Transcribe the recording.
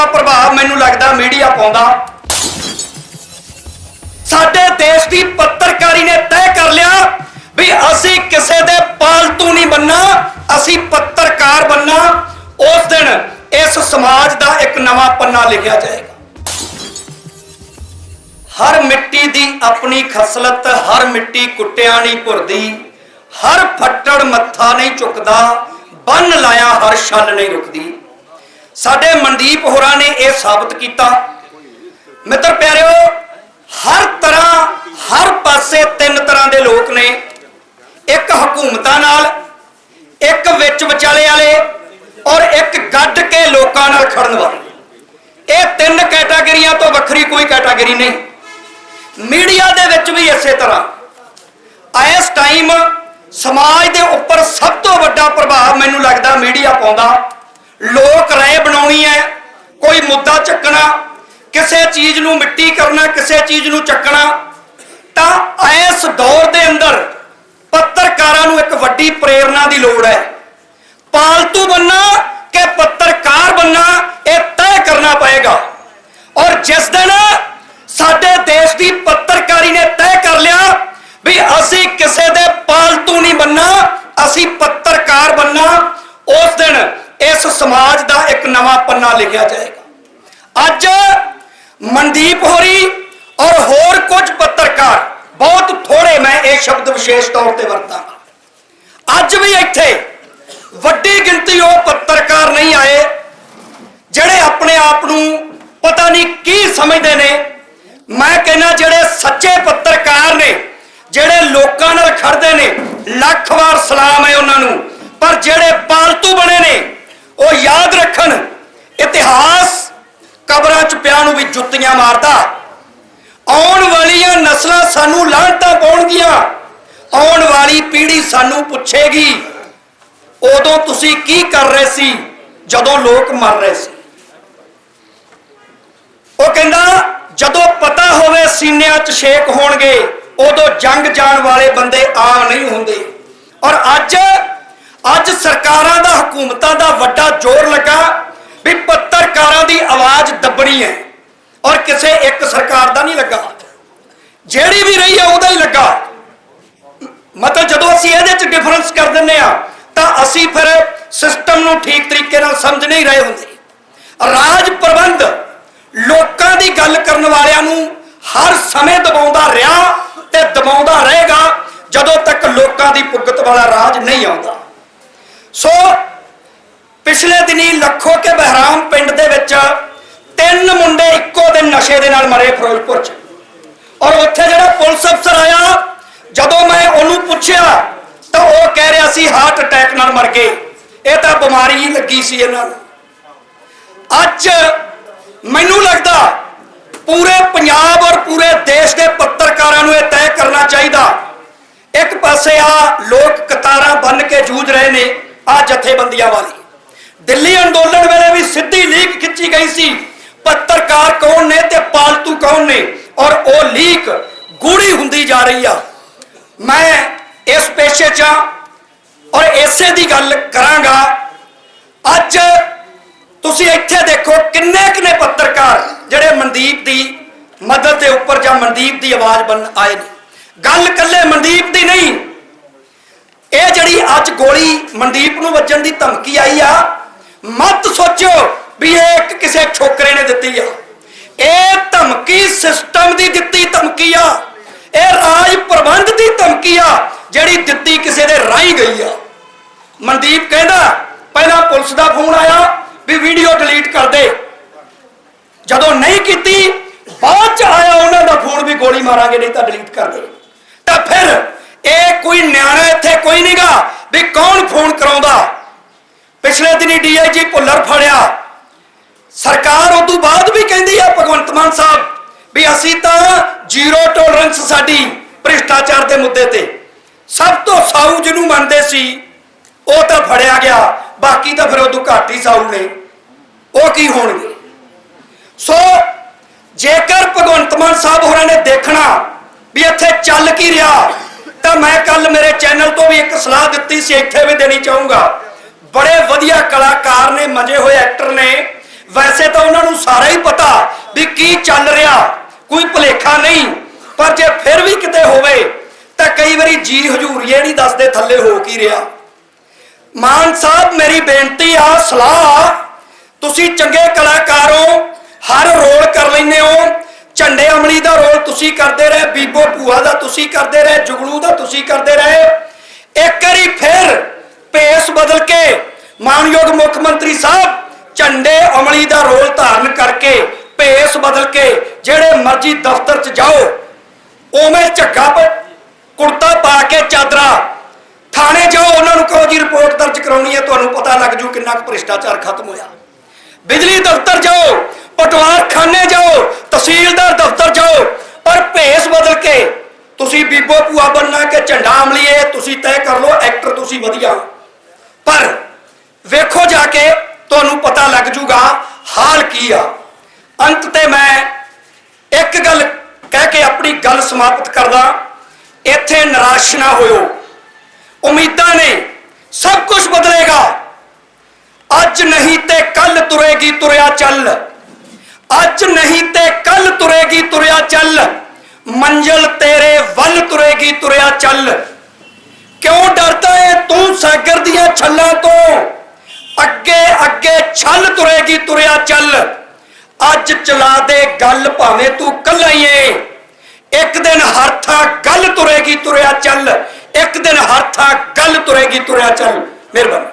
ਵੱਡਾ ਪ੍ਰਭਾਵ ਮੈਨੂੰ ਲੱਗਦਾ ਮੀਡੀਆ ਪਾਉਂਦਾ। ਸਾਡੇ ਦੇਸ਼ ਦੀ ਪੱਤਰਕਾਰੀ ਨੇ ਤੈਅ ਕਰ ਲਿਆ ਵੀ ਅਸੀਂ ਕਿਸੇ ਦੇ ਪਾਲਤੂ ਨਹੀਂ ਬੰਨਾ, ਅਸੀਂ ਪੱਤਰਕਾਰ ਬੰਨਾ। ਉਸ ਦਿਨ ਇਸ ਸਮਾਜ ਦਾ ਇੱਕ ਨਵਾਂ ਪੰਨਾ ਲਿਖਿਆ ਜਾਏਗਾ। ਹਰ ਮਿੱਟੀ ਦੀ ਆਪਣੀ ਖਸਲਤ, ਹਰ ਮਿੱਟੀ ਕੁੱਟਿਆ ਨਹੀਂ ਭੁਰਦੀ, ਹਰ ਫੱਟੜ ਮੱਥਾ ਨਹੀਂ ਚੁੱਕਦਾ, ਬੰਨ ਲਾਇਆ ਹਰ ਛਲ ਨਹੀਂ ਰੁਕਦੀ। ਸਾਡੇ ਮਨਦੀਪ ਹੋਰਾਂ ਇਹ ਸਾਬਤ ਕੀਤਾ। ਮਿੱਤਰ ਪਿਆਰਿਓ, ਹਰ ਤਰ੍ਹਾਂ, ਹਰ ਪਾਸੇ ਤਿੰਨ ਤਰ੍ਹਾਂ ਦੇ ਲੋਕ ਨੇ। ਇੱਕ ਹਕੂਮਤਾਂ ਨਾਲ, ਇੱਕ ਵਿੱਚ ਵਿਚਾਲੇ ਵਾਲੇ ਔਰ ਇੱਕ ਗੱਡ ਕੇ ਲੋਕਾਂ ਨਾਲ ਖੜਨ ਵਾਲੇ। ਇਹ ਤਿੰਨ ਕੈਟਾਗਰੀਆਂ ਤੋਂ ਵੱਖਰੀ ਕੋਈ ਕੈਟਾਗਰੀ ਨਹੀਂ। ਮੀਡੀਆ ਦੇ ਵਿੱਚ ਵੀ ਇਸੇ ਤਰ੍ਹਾਂ। ਇਸ ਟਾਈਮ ਸਮਾਜ ਦੇ ਉੱਪਰ ਸਭ ਤੋਂ ਵੱਡਾ ਪ੍ਰਭਾਵ ਮੈਨੂੰ ਲੱਗਦਾ ਮੀਡੀਆ ਪਾਉਂਦਾ। ਲੋਕ ਰਾਏ ਬਣਾਉਣੀ ਹੈ। ਕੋਈ ਮੁੱਦਾ ਚੱਕਣਾ, ਕਿਸੇ ਚੀਜ਼ ਨੂੰ ਮਿੱਟੀ ਕਰਨਾ, ਕਿਸੇ ਚੀਜ਼ ਨੂੰ ਚੱਕਣਾ, ਤਾਂ ਇਸ ਦੌਰ ਦੇ ਅੰਦਰ ਪੱਤਰਕਾਰਾਂ ਨੂੰ ਇੱਕ ਵੱਡੀ ਪ੍ਰੇਰਣਾ ਦੀ ਲੋੜ ਹੈ। ਪਾਲਤੂ ਬੰਨਾ ਕਿ ਪੱਤਰਕਾਰ ਬੰਨਾ ਇਹ ਤੈਅ ਕਰਨਾ ਪਏਗਾ। ਔਰ ਜਿਸ ਦਿਨ ਸਾਡੇ ਦੇਸ਼ ਦੀ ਪੱਤਰਕਾਰੀ ਨੇ ਤੈਅ ਕਰ ਲਿਆ ਵੀ ਅਸੀਂ ਕਿਸੇ ਦੇ ਪਾਲਤੂ ਨਹੀਂ ਬੰਨਾ ਅਸੀਂ ਪੱਤਰਕਾਰ ਬੰਨਾ ਉਸ ਦਿਨ ਇਸ ਸਮਾਜ ਦਾ ਇੱਕ ਨਵਾਂ ਪੰਨਾ ਲਿਖਿਆ ਜਾਏਗਾ। ਅੱਜ ਮਨਦੀਪ ਹੋਰੀ ਔਰ ਹੋਰ ਕੁਝ ਪੱਤਰਕਾਰ ਬਹੁਤ ਥੋੜੇ ਮੈਂ ਇਹ ਸ਼ਬਦ ਵਿਸ਼ੇਸ਼ ਤੌਰ ਤੇ ਵਰਤਾਂਗਾ। ਅੱਜ ਵੀ ਇੱਥੇ ਵੱਡੀ ਗਿਣਤੀ ਉਹ ਪੱਤਰਕਾਰ ਨਹੀਂ ਆਏ, ਜਿਹੜੇ ਆਪਣੇ ਆਪ ਨੂੰ ਪਤਾ ਨਹੀਂ ਕੀ ਸਮਝਦੇ ਨੇ। ਮੈਂ ਕਹਿੰਦਾ ਜਿਹੜੇ ਸੱਚੇ ਪੱਤਰਕਾਰ ਨੇ, ਜਿਹੜੇ ਲੋਕਾਂ ਨਾਲ ਖੜਦੇ ਨੇ, ਲੱਖ ਵਾਰ ਸਲਾਮ ਹੈ ਉਹਨਾਂ ਨੂੰ। ਪਰ ਜਿਹੜੇ ਪਾਲਤੂ ਬਣੇ ਨੇ, ਉਹ ਯਾਦ ਰੱਖਣ ਇਤਿਹਾਸ ਕਬਰਾਂ 'ਚ ਪਿਆ ਨੂੰ ਵੀ ਜੁੱਤੀਆਂ ਮਾਰਦਾ। ਆਉਣ ਵਾਲੀਆਂ ਨਸਲਾਂ ਸਾਨੂੰ ਲਾਹਣਤਾਂ ਪਾਉਣਗੀਆਂ। ਆਉਣ ਵਾਲੀ ਪੀੜ੍ਹੀ ਸਾਨੂੰ ਪੁੱਛੇਗੀ, ਉਦੋਂ ਤੁਸੀਂ ਕੀ ਕਰ ਰਹੇ ਸੀ ਜਦੋਂ ਲੋਕ ਮਰ ਰਹੇ ਸੀ? ਉਹ ਕਹਿੰਦਾ, ਜਦੋਂ ਪਤਾ ਹੋਵੇ ਸੀਨਿਆਂ 'ਚ ਛੇਕ ਹੋਣਗੇ, ਉਦੋਂ ਜੰਗ ਜਾਣ ਵਾਲੇ ਬੰਦੇ ਆ ਨਹੀਂ ਹੁੰਦੇ। ਔਰ ਅੱਜ ਅੱਜ ਸਰਕਾਰਾਂ ਦਾ, ਹਕੂਮਤਾਂ ਦਾ ਵੱਡਾ ਜ਼ੋਰ ਲੱਗਾ ਵੀ ਪੱਤਰਕਾਰਾਂ ਦੀ ਆਵਾਜ਼ ਦੱਬਣੀ ਹੈ। ਔਰ ਕਿਸੇ ਇੱਕ ਸਰਕਾਰ ਦਾ ਨਹੀਂ ਲੱਗਾ। ਜਿਹੜੀ ਵੀ ਰਹੀ ਹੈ, ਉਹਦਾ ਹੀ ਲੱਗਾ। ਮਤਲਬ ਜਦੋਂ ਅਸੀਂ ਇਹਦੇ 'ਚ ਡਿਫਰੈਂਸ ਕਰ ਦਿੰਨੇ ਆ ਤਾਂ ਅਸੀਂ ਫਿਰ ਸਿਸਟਮ ਨੂੰ ਠੀਕ ਤਰੀਕੇ ਨਾਲ ਸਮਝ ਨਹੀਂ ਰਹੇ ਹੁੰਦੇ। ਰਾਜ ਪ੍ਰਬੰਧ ਲੋਕਾਂ ਦੀ ਗੱਲ ਕਰਨ ਵਾਲਿਆਂ ਨੂੰ ਹਰ ਸਮੇਂ ਦਬਾਉਂਦਾ ਰਿਹਾ ਤੇ ਦਬਾਉਂਦਾ ਰਹੇਗਾ, ਜਦੋਂ ਤੱਕ ਲੋਕਾਂ ਦੀ ਪੁੱਗਤ ਵਾਲਾ ਰਾਜ ਨਹੀਂ ਆਉਂਦਾ। ਸੋ ਪਿਛਲੇ ਦਿਨੀ ਲੱਖੋ ਕੇ ਬਹਿਰਾਮ ਪਿੰਡ ਦੇ ਵਿੱਚ ਤਿੰਨ ਮੁੰਡੇ ਇੱਕੋ ਦਿਨ ਨਸ਼ੇ ਦੇ ਨਾਲ ਮਰੇ ਫਿਰੋਜ਼ਪੁਰ 'ਚ। ਔਰ ਉੱਥੇ ਜਿਹੜਾ ਪੁਲਿਸ ਅਫਸਰ ਆਇਆ, ਜਦੋਂ ਮੈਂ ਉਹਨੂੰ ਪੁੱਛਿਆ, ਤਾਂ ਉਹ ਕਹਿ ਰਿਹਾ ਸੀ ਹਾਰਟ ਅਟੈਕ ਨਾਲ ਮਰ ਗਏ। ਇਹ ਤਾਂ ਬਿਮਾਰੀ ਹੀ ਲੱਗੀ ਸੀ ਇਹਨਾਂ ਨੂੰ। ਅੱਜ ਮੈਨੂੰ ਲੱਗਦਾ ਪੂਰੇ ਪੰਜਾਬ ਔਰ ਪੂਰੇ ਦੇਸ਼ ਦੇ ਪੱਤਰਕਾਰਾਂ ਨੂੰ ਇਹ ਤੈਅ ਕਰਨਾ ਚਾਹੀਦਾ। ਇੱਕ ਪਾਸੇ ਆ ਲੋਕ ਕਤਾਰਾਂ ਬੰਨ ਕੇ ਜੂਝ ਰਹੇ ਨੇ, ਆ ਜਥੇਬੰਦੀਆਂ ਵਾਲੀ। ਦਿੱਲੀ ਅੰਦੋਲਨ ਵੇਲੇ ਵੀ ਸਿੱਧੀ ਲੀਕ ਖਿੱਚੀ ਗਈ ਸੀ। ਪੱਤਰਕਾਰ ਕੌਣ ਨੇ ਤੇ ਪਾਲਤੂ ਕੌਣ ਨੇ? ਔਰ ਉਹ ਲੀਕ ਗੂੜੀ ਹੁੰਦੀ ਜਾ ਰਹੀ ਆ। ਮੈਂ ਇਸ ਪੇਸ਼ੇ 'ਚ ਔਰ ਇਸੇ ਦੀ ਗੱਲ ਕਰਾਂਗਾ। ਅੱਜ ਤੁਸੀਂ ਇੱਥੇ ਦੇਖੋ ਕਿੰਨੇ ਕਿੰਨੇ ਪੱਤਰਕਾਰ ਜਿਹੜੇ ਮਨਦੀਪ ਦੀ ਮਦਦ ਦੇ ਉੱਪਰ ਜਾਂ ਮਨਦੀਪ ਦੀ ਆਵਾਜ਼ ਬਣ ਆਏ ਨੇ। ਗੱਲ ਕੱਲੇ ਮਨਦੀਪ ਦੀ ਨਹੀਂ। ਇਹ ਜਿਹੜੀ ਅੱਜ ਗੋਲੀ ਮਨਦੀਪ ਨੂੰ ਵੱਜਣ ਦੀ ਧਮਕੀ ਆਈ ਆ, ਮਤ ਸੋਚੋ ਵੀ ਇਹ ਇੱਕ ਕਿਸੇ ਛੋਕਰੇ ਨੇ ਦਿੱਤੀ ਆ। ਇਹ ਧਮਕੀ ਸਿਸਟਮ ਦੀ ਦਿੱਤੀ ਧਮਕੀ ਆ। ਇਹ ਰਾਜ ਪ੍ਰਬੰਧ ਦੀ ਧਮਕੀ ਆ, ਜਿਹੜੀ ਦਿੱਤੀ ਕਿਸੇ ਦੇ ਰਾਹੀਂ ਗਈ ਆ। ਮਨਦੀਪ ਕਹਿੰਦਾ, ਪਹਿਲਾਂ ਪੁਲਿਸ ਦਾ ਫੋਨ ਆਇਆ ਵੀ ਵੀਡੀਓ ਡਿਲੀਟ ਕਰ ਦੇ। ਜਦੋਂ ਨਹੀਂ ਕੀਤੀ, ਬਾਅਦ ਚ ਆਇਆ ਉਹਨਾਂ ਦਾ ਫੋਨ ਵੀ ਗੋਲੀ ਮਾਰਾਂਗੇ, ਨਹੀਂ ਤਾਂ ਡਿਲੀਟ ਕਰ ਦੇ। ਤਾਂ ਫਿਰ ਇਹ ਕੋਈ ਨਿਆਣਾ ਇੱਥੇ ਕੋਈ ਨਹੀਂਗਾ ਵੀ ਕੌਣ ਫੋਨ ਕਰਾਉਂਦਾ? ਪਿਛਲੇ ਦਿਨੀ ਡੀਆਈਜੀ ਭੁੱਲਰ ਫੜਿਆ। ਸਰਕਾਰ ਉਸ ਤੋਂ ਬਾਅਦ ਵੀ ਕਹਿੰਦੀ ਆ ਭਗਵੰਤ ਮਾਨ ਸਾਹਿਬ ਵੀ ਅਸੀਂ ਤਾਂ ਜ਼ੀਰੋ ਟੋਲਰੈਂਸ ਸਾਡੀ ਭ੍ਰਿਸ਼ਟਾਚਾਰ ਦੇ ਮੁੱਦੇ ਤੇ। ਸਭ ਤੋਂ ਸਾਊ ਜਿਹਨੂੰ ਮੰਨਦੇ ਸੀ, ਉਹ ਤਾਂ ਫੜਿਆ ਗਿਆ, ਬਾਕੀ ਤਾਂ ਫਿਰ ਉਦੋਂ ਘੱਟ ਹੀ ਸਾਊ ਨੇ। ਉਹ ਕੀ ਹੋਣਗੇ? ਸੋ ਜੇਕਰ ਭਗਵੰਤ ਮਾਨ ਸਾਹਿਬ ਹੋਰਾਂ ਨੇ ਦੇਖਣਾ ਵੀ ਇੱਥੇ ਚੱਲ ਕੀ ਰਿਹਾ, ਤਾਂ ਮੈਂ ਕੱਲ ਮੇਰੇ ਚੈਨਲ ਤੋਂ ਵੀ ਇੱਕ ਸਲਾਹ ਦਿੱਤੀ ਸੀ, ਇੱਥੇ ਵੀ ਦੇਣੀ ਚਾਹੂੰਗਾ। ਬੜੇ ਵਧੀਆ ਕਲਾਕਾਰ ਨੇ, ਮਜੇ ਹੋਏ ਐਕਟਰ ਨੇ। ਵੈਸੇ ਤਾਂ ਉਹਨਾਂ ਨੂੰ ਸਾਰਾ ਹੀ ਪਤਾ ਵੀ ਕੀ ਚੱਲ ਰਿਹਾ, ਕੋਈ ਭੁਲੇਖਾ ਨਹੀਂ। ਪਰ ਜੇ ਫਿਰ ਵੀ ਕਿਤੇ ਹੋਵੇ, ਤਾਂ ਕਈ ਵਾਰੀ ਜੀ ਹਜੂਰੀਏ ਨਹੀਂ ਦੱਸਦੇ ਥੱਲੇ ਹੋ ਕੀ ਰਿਹਾ। ਮਾਨ ਸਾਹਿਬ, ਮੇਰੀ ਬੇਨਤੀ ਆ, ਸਲਾਹ ਤੁਸੀਂ ਚੰਗੇ ਕਲਾਕਾਰ ਹੋ, ਹਰ ਰੋਲ ਕਰ ਲੈਂਦੇ ਹੋ, ਝੰਡੇ ਅਮਲੀ ਦਾ ਰੋਲ ਤੁਸੀਂ ਕਰਦੇ ਰਹੇ, ਬੀਬੋ ਭੂਆ ਦਾ ਤੁਸੀਂ ਕਰਦੇ ਰਹੇ, ਜੁਗਲੂ ਦਾ ਤੁਸੀਂ ਕਰਦੇ ਰਹੇ। ਇੱਕ ਵਾਰੀ ਫਿਰ ਭੇਸ ਬਦਲ ਕੇ ਮਾਨਯੋਗ ਮੁੱਖ ਮੰਤਰੀ ਸਾਹਿਬ ਝੰਡੇ ਅਮਲੀ ਦਾ ਰੋਲ ਧਾਰਨ ਕਰਕੇ, ਭੇਸ ਬਦਲ ਕੇ ਜਿਹੜੇ ਮਰਜ਼ੀ ਦਫ਼ਤਰ 'ਚ ਜਾਓ, ਉਵੇਂ ਝੱਗਾ ਕੁੜਤਾ ਪਾ ਕੇ ਚਾਦਰਾ, ਥਾਣੇ ਜਾਓ, ਉਹਨਾਂ ਨੂੰ ਕਹੋ ਜੀ ਰਿਪੋਰਟ ਦਰਜ ਕਰਾਉਣੀ ਹੈ, ਤੁਹਾਨੂੰ ਪਤਾ ਲੱਗ ਜੂ ਕਿੰਨਾ ਕੁ ਭ੍ਰਿਸ਼ਟਾਚਾਰ ਖਤਮ ਹੋਇਆ। ਬਿਜਲੀ ਦਫ਼ਤਰ ਜਾਓ ਪਟਵਾਰ ਖਾਨੇ ਜਾਓ, ਤਹਿਸੀਲਦਾਰ ਦਫ਼ਤਰ ਜਾਓ, ਪਰ ਭੇਸ ਬਦਲ ਕੇ ਤੁਸੀਂ ਬੀਬੋ ਭੂਆ ਬਣਨਾ ਕੇ ਝੰਡਾ ਅਮਲੀਏ ਤੁਸੀਂ ਤੈਅ ਕਰ ਲਓ ਐਕਟਰ ਤੁਸੀਂ ਵਧੀਆ ਪਰ ਵੇਖੋ ਜਾ ਕੇ ਤੁਹਾਨੂੰ ਪਤਾ ਲੱਗ ਜੂਗਾ ਹਾਲ ਕੀ ਆ। ਅੰਤ ਤੇ ਮੈਂ ਇੱਕ ਗੱਲ ਕਹਿ ਕੇ ਆਪਣੀ ਗੱਲ ਸਮਾਪਤ ਕਰਦਾ। ਇੱਥੇ ਨਿਰਾਸ਼ ਨਾ ਹੋਇਓ। ਉਮੀਦਾਂ ਨੇ ਸਭ ਕੁਝ ਬਦਲੇਗਾ। ਅੱਜ ਨਹੀਂ ਤੇ ਕੱਲ ਤੁਰੇਗੀ ਤੁਰਿਆ ਚੱਲ। ਅੱਜ ਨਹੀਂ ਤੇ ਕੱਲ ਤੁਰੇਗੀ ਤੁਰਿਆ ਚੱਲ। ਮੰਜ਼ਲ ਤੇਰੇ ਵੱਲ ਤੁਰੇਗੀ ਤੁਰਿਆ ਚੱਲ। ਕਿਉਂ ਡਰਦਾ ਏ ਤੂੰ ਸਾਗਰ ਦੀਆਂ ਛੱਲਾਂ ਤੋਂ? ਅੱਗੇ ਅੱਗੇ ਛੱਲ ਤੁਰੇਗੀ ਤੁਰਿਆ ਚੱਲ। ਅੱਜ ਚਲਾ ਦੇ ਗੱਲ ਭਾਵੇਂ ਤੂੰ ਕੱਲਾ ਹੀ ਏ। ਇੱਕ ਦਿਨ ਹਰ ਥਾਂ ਗੱਲ ਤੁਰੇਗੀ ਤੁਰਿਆ ਚੱਲ। ਇੱਕ ਦਿਨ ਹਰ ਥਾਂ ਗੱਲ ਤੁਰੇਗੀ ਤੁਰਿਆ ਚੱਲ। ਮਿਹਰਬਾਨੀ।